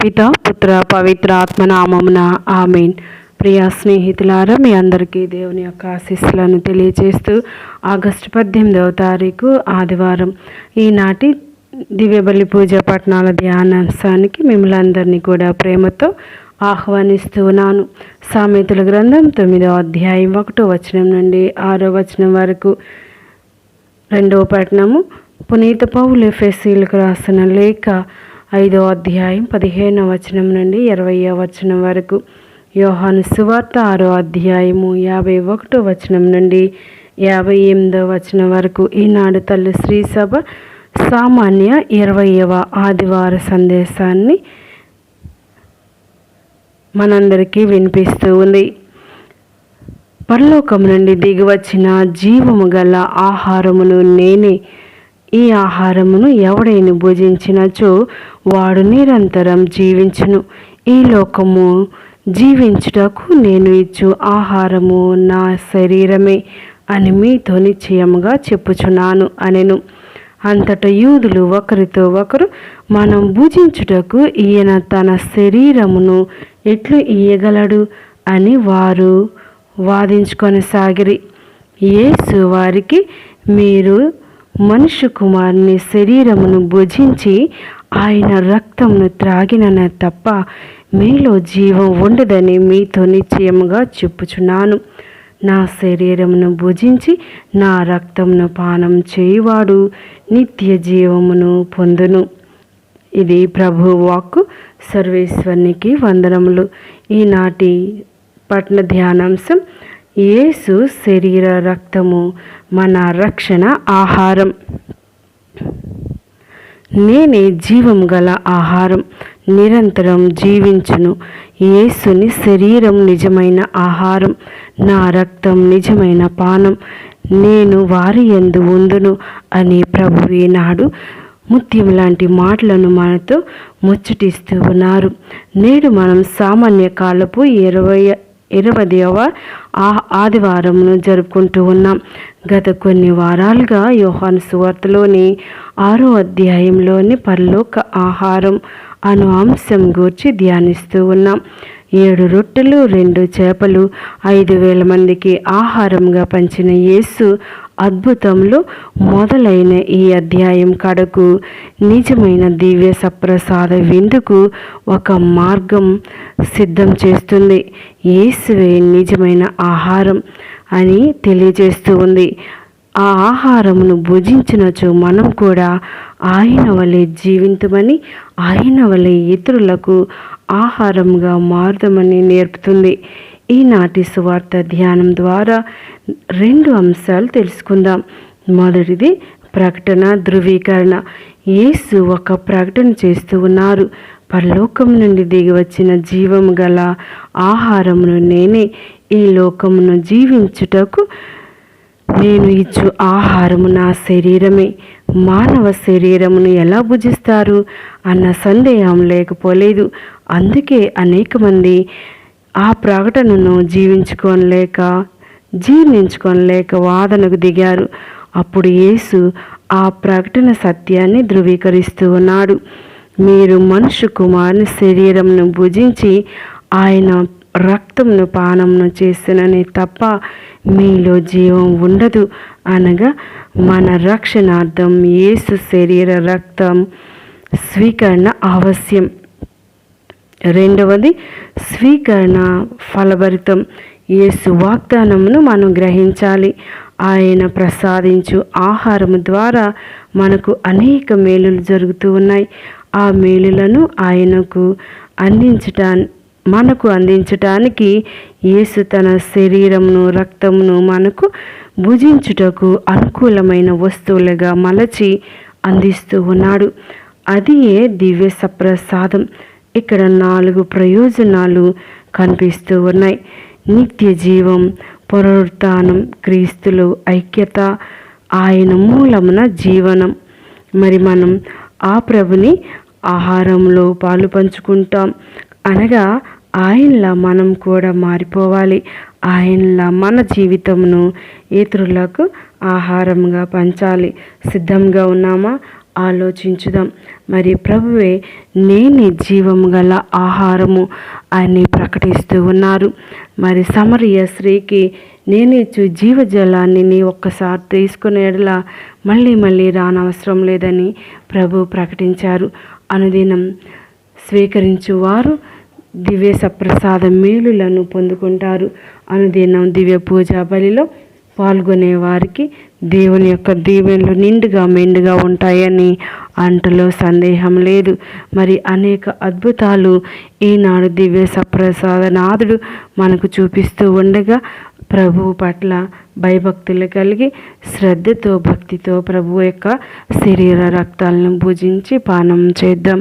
పిత పుత్ర పవిత్ర ఆత్మనామమున ఆమెన్. ప్రియ స్నేహితులారా మీ అందరికీ దేవుని యొక్క ఆశీస్సులను తెలియజేస్తూ ఆగస్టు పద్దెనిమిదవ తారీఖు ఆదివారం ఈనాటి దివ్యబలి పూజ పట్టణాల ధ్యానాంశానికి మిమ్మల్ని అందరినీ కూడా ప్రేమతో ఆహ్వానిస్తూ ఉన్నాను. సామెతల గ్రంథం తొమ్మిదవ అధ్యాయం ఒకటో వచనం నుండి ఆరో వచనం వరకు. రెండవ పట్టణము పునీత పౌలు ఎఫ్ఎస్సీలకు రాసిన లేఖ ఐదో అధ్యాయం పదిహేనవ వచనం నుండి ఇరవయో వచనం వరకు. యోహాను సువార్త ఆరో అధ్యాయము యాభై ఒకటో వచనం నుండి యాభై ఎనిమిదో వచనం వరకు. ఈనాడు తల్లి శ్రీ సభ సామాన్య ఇరవయవ ఆదివార సందేశాన్ని మనందరికీ వినిపిస్తూ ఉంది. పరలోకం నుండి దిగివచ్చిన జీవము గల ఆహారములు నేనే ఈ ఆహారమును ఎవడైనా భుజించినచో వాడు నిరంతరం జీవించును. ఈ లోకము జీవించుటకు నేను ఇచ్చు ఆహారము నా శరీరమే అని మీతో నిశ్చయముగా చెప్పుచున్నాను అనెను. అంతట యూదులు ఒకరితో ఒకరు మనం భుజించుటకు ఈయన తన శరీరమును ఎట్లు ఇయ్యగలడు అని వారు వాదించుకొనసాగిరి. యేసు వారికి మీరు మనుష్య కుమారుని శరీరమును భుజించి ఆయన రక్తమును త్రాగినన తప్ప మీలో జీవం ఉండదని మీతో నిశ్చయముగా చెప్పుచున్నాను. నా శరీరమును భుజించి నా రక్తమును పానం చేయువాడు నిత్య జీవమును పొందును. ఇది ప్రభు వాక్కు సర్వేశ్వరునికి వందనములు. ఈనాటి పట్న ధ్యానాంశం యేసు శరీర రక్తము మన రక్షణ ఆహారం. నేనే జీవం గల ఆహారం నిరంతరం జీవించును. యేసుని శరీరం నిజమైన ఆహారం నా రక్తం నిజమైన పానం. నేను వారి ఎందు ఉందును అని ప్రభువే నాడు ముత్యం లాంటి మాటలను మనతో ముచ్చటిస్తూ ఉన్నారు. నేడు మనం సామాన్య కాలపు ఇరవై ఇరవదవ ఆదివారంను జరుపుకుంటూ ఉన్నాం. గత కొన్ని వారాలుగా యోహాను సువార్తలోని ఆరో అధ్యాయంలోని పరలోక ఆహారం అను అంశం గూర్చి ధ్యానిస్తూ ఉన్నాం. ఏడు రొట్టెలు రెండు చేపలు ఐదు వేల మందికి ఆహారంగా పంచిన యేసు అద్భుతంలో మొదలైన ఈ అధ్యాయం కడకు. నిజమైన దివ్య సప్రసాద విందుకు ఒక మార్గం సిద్ధం చేస్తుంది. యేసువే నిజమైన ఆహారం అని తెలియజేస్తూ ఉంది. ఆ ఆహారమును భుజించినచో మనం కూడా ఆయన వలె జీవించమని ఆయన వలె ఇతరులకు ఆహారంగా మారుదమని నేర్పుతుంది. ఈనాటి సువార్త ధ్యానం ద్వారా రెండు అంశాలు తెలుసుకుందాం. మొదటిది ప్రకటన ధృవీకరణ. యేసు ఒక ప్రకటన చేస్తూ ఉన్నారు. పరలోకం నుండి దిగి వచ్చిన జీవము గల ఆహారమును నేనే ఈ లోకమును జీవించుటకు నేను ఇచ్చు ఆహారము నా శరీరమే. మానవ శరీరమును ఎలా భుజిస్తారు? అన్న సందేహం లేకపోలేదు. అందుకే అనేక మంది ఆ ప్రకటనను జీవించుకోలేక జీర్ణించుకోలేక వాదనకు దిగారు. అప్పుడు యేసు ఆ ప్రకటన సత్యాన్ని ధృవీకరిస్తూ ఉన్నాడు. మీరు మనుషు కుమారుని శరీరంను భుజించి ఆయన రక్తంను పానంను చేసినని తప్ప మీలో జీవం ఉండదు. అనగా మన రక్షణార్థం యేసు శరీర రక్తం స్వీకరణ అవశ్యం. రెండవది స్వీకరణ ఫలభరితం. యేసు వాగ్దానమును మనం గ్రహించాలి. ఆయన ప్రసాదించు ఆహారము ద్వారా మనకు అనేక మేలులు జరుగుతూ ఉన్నాయి. ఆ మేలులను ఆయనకు అందించటా మనకు అందించటానికి యేసు తన శరీరమును రక్తమును మనకు భుజించుటకు అనుకూలమైన వస్తువులుగా మలచి అందిస్తూ ఉన్నాడు. అది ఏ దివ్య సప్రసాదం. ఇక్కడ నాలుగు ప్రయోజనాలు కనిపిస్తూ ఉన్నాయి. నిత్య జీవం పునరుత్నం క్రీస్తులు ఐక్యత ఆయన మూలమున జీవనం. మరి మనం ఆ ప్రభుని ఆహారంలో పాలు పంచుకుంటాం. అనగా ఆయనలా మనం కూడా మారిపోవాలి. ఆయనలా మన జీవితంను ఇతరులకు ఆహారంగా పంచాలి. సిద్ధంగా ఉన్నామా? ఆలోచించుదాం. మరి ప్రభువే నేనే జీవము గల ఆహారము అని ప్రకటిస్తూ ఉన్నారు. మరి సమరయ స్త్రీకి నేనిచ్చు జీవజలాన్ని నీ ఒక్కసారి తీసుకునేలా మళ్ళీ మళ్ళీ రానవసరం లేదని ప్రభు ప్రకటించారు. అనుదినం స్వీకరించువారు దివ్య సప్రసాద మేలులను పొందుకుంటారు. అనుదినం దివ్య పూజా బలిలో పాల్గొనే వారికి దేవుని యొక్క దీవెనలు నిండుగా మెండుగా ఉంటాయని అంటలో సందేహం లేదు. మరి అనేక అద్భుతాలు ఈనాడు దివ్య సప్రసాదనాథుడు మనకు చూపిస్తూ ఉండగా ప్రభువు పట్ల భయభక్తులు కలిగి శ్రద్ధతో భక్తితో ప్రభు యొక్క శరీర రక్తాలను భుజించి పానం చేద్దాం.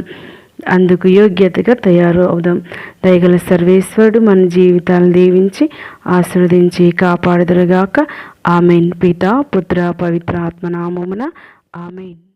అందుకు యోగ్యతగా తయారు అవుదాం. దయగల సర్వేశ్వరుడు మన జీవితాలను దీవించి ఆశీర్వదించి కాపాడుదురుగాక. ఆమెన్. పిత పుత్ర పవిత్ర ఆత్మనామమున ఆమెన్.